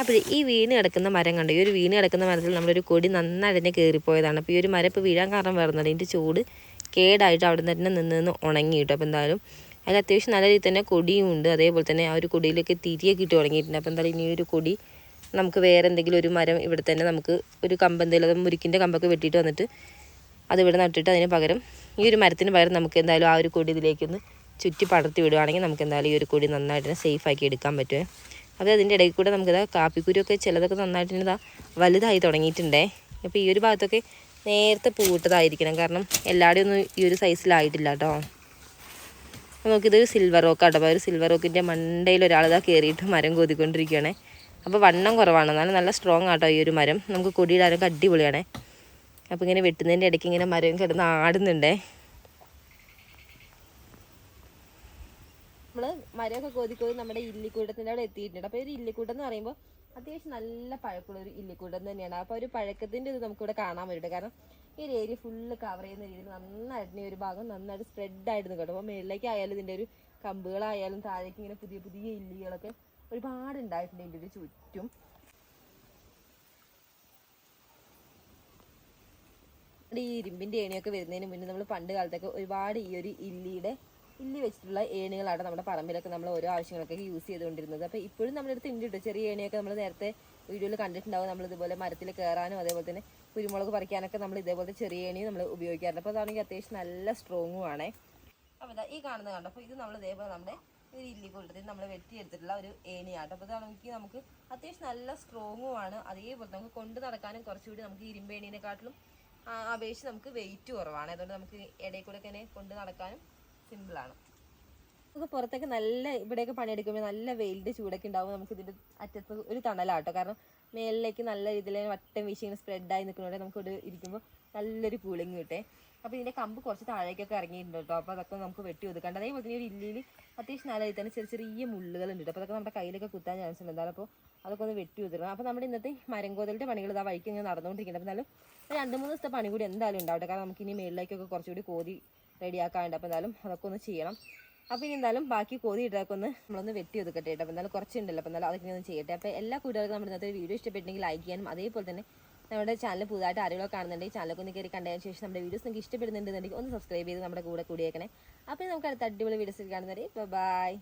A: അപ്പോൾ ഈ വീണ് കിടക്കുന്ന മരം കണ്ടു? ഈ ഒരു വീണ് കിടക്കുന്ന മരത്തിൽ നമ്മളൊരു കൊടി നന്നായിട്ട് തന്നെ കയറിപ്പോയതാണ് അപ്പോൾ ഈ ഒരു മരം ഇപ്പോൾ വീഴാൻ കാരണം വരുന്നത് ഇതിന്റെ ചൂട് കേടായിട്ട് അവിടെ തന്നെ നിന്ന് നിന്ന് ഉണങ്ങി കിട്ടും അപ്പോൾ എന്തായാലും അതിൽ അത്യാവശ്യം നല്ല രീതിയിൽ തന്നെ കൊടിയും ഉണ്ട്. അതേപോലെ തന്നെ ആ ഒരു കൊടിയിലേക്ക് തിരിയൊക്കെ ഇട്ട് തുടങ്ങിയിട്ടുണ്ട്. അപ്പോൾ എന്തായാലും ഇനി ഒരു കൊടി നമുക്ക് വേറെ എന്തെങ്കിലും ഒരു മരം ഇവിടെ തന്നെ നമുക്ക് ഒരു കമ്പ് എന്തെങ്കിലും മുരിക്കിന്റെ കമ്പൊക്കെ വെട്ടിയിട്ട് വന്നിട്ട് അത് ഇവിടെ നട്ടിട്ട് അതിന് പകരം ഈ ഒരു മരത്തിന് പകരം നമുക്ക് എന്തായാലും ആ ഒരു കൊടി ഇതിലേക്കൊന്ന് ചുറ്റി പടർത്തി വിടുവാണെങ്കിൽ നമുക്ക് എന്തായാലും ഈ ഒരു കൊടി നന്നായിട്ട് തന്നെ സേഫ് ആക്കി എടുക്കാൻ പറ്റുമേ അപ്പോൾ അതിന്റെ ഇടയിൽ കൂടെ നമുക്കിതാ കാപ്പിക്കുരുമൊക്കെ ചിലതൊക്കെ നന്നായിട്ട് ഇതാ വലുതായി തുടങ്ങിയിട്ടുണ്ടേ. അപ്പോൾ ഈ ഒരു ഭാഗത്തൊക്കെ നേരത്തെ പൂവിട്ടതായിരിക്കണം. കാരണം എല്ലാവരുടെയും ഒന്നും ഈ ഒരു സൈസിലായിട്ടില്ല കേട്ടോ. അപ്പോൾ സിൽവർ റോക്ക് കേട്ടോ ഒരു സിൽവർ റോക്കിന്റെ മണ്ടയിൽ ഒരാളിതാ കയറിയിട്ട് മരം കൊതിക്കൊണ്ടിരിക്കുകയാണ്. അപ്പോൾ വണ്ണം കുറവാണ്. എന്നാലും നല്ല സ്ട്രോങ് ആട്ടോ ഈ ഒരു മരം. നമുക്ക് കൊടിയിടാനൊക്കെ അടിപൊളിയാണേ. അപ്പോൾ ഇങ്ങനെ വെട്ടുന്നതിന്റെ ഇടയ്ക്ക് ഇങ്ങനെ മരം കിടന്ന് ആടുന്നുണ്ടേ. നമ്മൾ മരമൊക്കെ കോതിക്കോതി നമ്മുടെ ഇല്ലിക്കൂട്ടത്തിന്റെ അവിടെ എത്തിയിട്ടുണ്ട്. അപ്പോൾ ഒരു ഇല്ലിക്കൂട്ടം എന്ന് പറയുമ്പോൾ അത്യാവശ്യം നല്ല പഴക്കമുള്ള ഒരു ഇല്ലിക്കൂട്ടം തന്നെയാണ്. അപ്പോൾ ഒരു പഴക്കത്തിന്റെ ഇത് നമുക്ക് ഇവിടെ കാണാൻ പറ്റും കാരണം ഈ ഒരു ഏരിയ ഫുള്ള് കവർ ചെയ്യുന്ന രീതിയിൽ നന്നായിട്ട് ഈ ഒരു ഭാഗം നന്നായിട്ട് സ്പ്രെഡ് ആയിട്ട് കേട്ടോ. അപ്പോൾ മുകളിലേക്ക് ആയാലും ഇതിന്റെ ഒരു കമ്പുകളായാലും താഴേക്ക് ഇങ്ങനെ പുതിയ പുതിയ ഇല്ലികളൊക്കെ ഒരുപാട് ഉണ്ടായിട്ടുണ്ട് ഇതിന്റെ ചുറ്റും. ഈ ഇരുമ്പിന്റെ ഏണിയൊക്കെ വരുന്നതിന് മുന്നേ നമ്മൾ പണ്ട് കാലത്തൊക്കെ ഒരുപാട് ഈ ഒരു ഇല്ലിയുടെ ഇല്ലി വെച്ചിട്ടുള്ള ഏണികളാണ് നമ്മുടെ പറമ്പിലൊക്കെ നമ്മൾ ഓരോ ആവശ്യങ്ങൾക്കൊക്കെ യൂസ് ചെയ്തുകൊണ്ടിരുന്നത്. അപ്പോൾ ഇപ്പോഴും നമ്മുടെ അടുത്ത് ഉണ്ട് കേട്ടോ ചെറിയ ഏണിയൊക്കെ നമ്മൾ നേരത്തെ വീഡിയോയിൽ കണ്ടിട്ടുണ്ടാവും. നമ്മൾ ഇതുപോലെ മരത്തിൽ കയറാനും അതേപോലെ തന്നെ കുരുമുളക് പറിക്കാനൊക്കെ നമ്മൾ ഇതേപോലത്തെ ചെറിയ ഏണി നമ്മൾ ഉപയോഗിക്കാറുണ്ട്. അപ്പോൾ അതാണെങ്കിൽ അത്യാവശ്യം നല്ല സ്ട്രോങ്ങും ആണേ. അപ്പോൾ ഈ കാണുന്ന കണ്ടോ? അപ്പോൾ ഇത് നമ്മൾ ഇതേപോലെ നമ്മുടെ ഒരു ഇല്ലി കൂട്ടത്തിൽ നമ്മൾ വെട്ടിയെടുത്തിട്ടുള്ള ഒരു ഏണിയാട്ടോ. അപ്പോൾ ഇതാണെങ്കിൽ നമുക്ക് അത്യാവശ്യം നല്ല സ്ട്രോങ്ങും ആണ്. അതേപോലെ നമുക്ക് കൊണ്ട് നടക്കാനും കുറച്ചുകൂടി നമുക്ക് ഇരുമ്പേണീനെക്കാട്ടിലും അപേക്ഷിച്ച് നമുക്ക് വെയിറ്റ് കുറവാണ്. അതുകൊണ്ട് നമുക്ക് ഇടയിൽ കൂടെ തന്നെ കൊണ്ട് നടക്കാനും സിമ്പിളാണ് നമുക്ക് പുറത്തൊക്കെ നല്ല ഇവിടെയൊക്കെ പണിയെടുക്കുമ്പോൾ നല്ല വെയിലിന്റെ ചൂടൊക്കെ ഉണ്ടാവും നമുക്ക് ഇതിന്റെ അറ്റത്ത് ഒരു തണലാട്ടോ. കാരണം മേലിലേക്ക് നല്ല രീതിയിൽ വട്ടം വീശി ഇങ്ങനെ സ്പ്രെഡായി നിൽക്കുന്നതോടെ നമുക്ക് ഇവിടെ ഇരിക്കുമ്പോൾ നല്ലൊരു കൂളിങ് കിട്ടേ. അപ്പോൾ ഇതിന്റെ കമ്പ് കുറച്ച് താഴേക്കൊക്കെ ഇറങ്ങിയിട്ടുണ്ട് കേട്ടോ. അപ്പോൾ അതൊക്കെ നമുക്ക് വെട്ടി ഒതുക്കാണ്ട് അതേപോലെ തന്നെ ഒരു ഇല്ലിയിൽ അത്യാവശ്യം നല്ല രീതിയിൽ തന്നെ ചെറിയ ചെറിയ മുള്ളുകളുണ്ട് കേട്ടോ. അപ്പോൾ അതൊക്കെ നമ്മുടെ കയ്യിലൊക്കെ കുത്താൻ ചാൻസ് ഉണ്ട്. എന്തായാലും അപ്പോൾ അതൊക്കെ ഒന്ന് വെട്ടി ഒതുക്കണം. അപ്പോൾ നമ്മുടെ ഇന്നത്തെ മരംകോതലിന്റെ പണികൾ ഇതാ വഴിക്ക് ഇങ്ങനെ നടന്നുകൊണ്ടിരിക്കുന്നത് അപ്പോൾ എന്നാലും രണ്ട് മൂന്ന് ദിവസത്തെ പണി കൂടി എന്തായാലും ഉണ്ടാവട്ടെ. കാരണം നമുക്ക് ഇനി മേളിലേക്കൊക്കെ കുറച്ചുകൂടി കോതി റെഡിയാക്കാനുണ്ട്. അപ്പോൾ എന്തായാലും അതൊക്കെ ഒന്ന് ചെയ്യണം. അപ്പോൾ ഇനി എന്തായാലും ബാക്കി കോതി ഇട്ടൊക്കെ ഒന്ന് നമ്മളൊന്ന് വെട്ടി ഒതുക്കട്ടെ കേട്ടോ. അപ്പോൾ എന്തായാലും കുറച്ചുണ്ടല്ലോ. അപ്പോൾ എന്തായാലും അതൊക്കെ ഒന്ന് ചെയ്യട്ടെ. അപ്പോൾ എല്ലാ കൂട്ടുകാർക്കും നമ്മുടെ ഇന്നത്തെ വീഡിയോ ഇഷ്ടപ്പെട്ടെങ്കിൽ ലൈക്ക് ചെയ്യാനും അതേപോലെ തന്നെ നമ്മുടെ ചാനൽ പുതുതായിട്ട് ആരെങ്കിലും കാണുന്നുണ്ടെങ്കിൽ ചാനലൊക്കെ ഒന്ന് കയറി കണ്ടതിന് ശേഷം നമ്മുടെ വീഡിയോസ് നിങ്ങൾക്ക് ഇഷ്ടപ്പെടുന്നുണ്ടെന്നുണ്ടെങ്കിൽ ഒന്ന് സബ്സ്ക്രൈബ് ചെയ്ത് നമ്മുടെ കൂടെ കൂടിയേക്കണേ. അപ്പോൾ നമുക്ക് അടുത്ത അടിപൊളി വീഡിയോസ് കാണുന്നവരെ ബൈ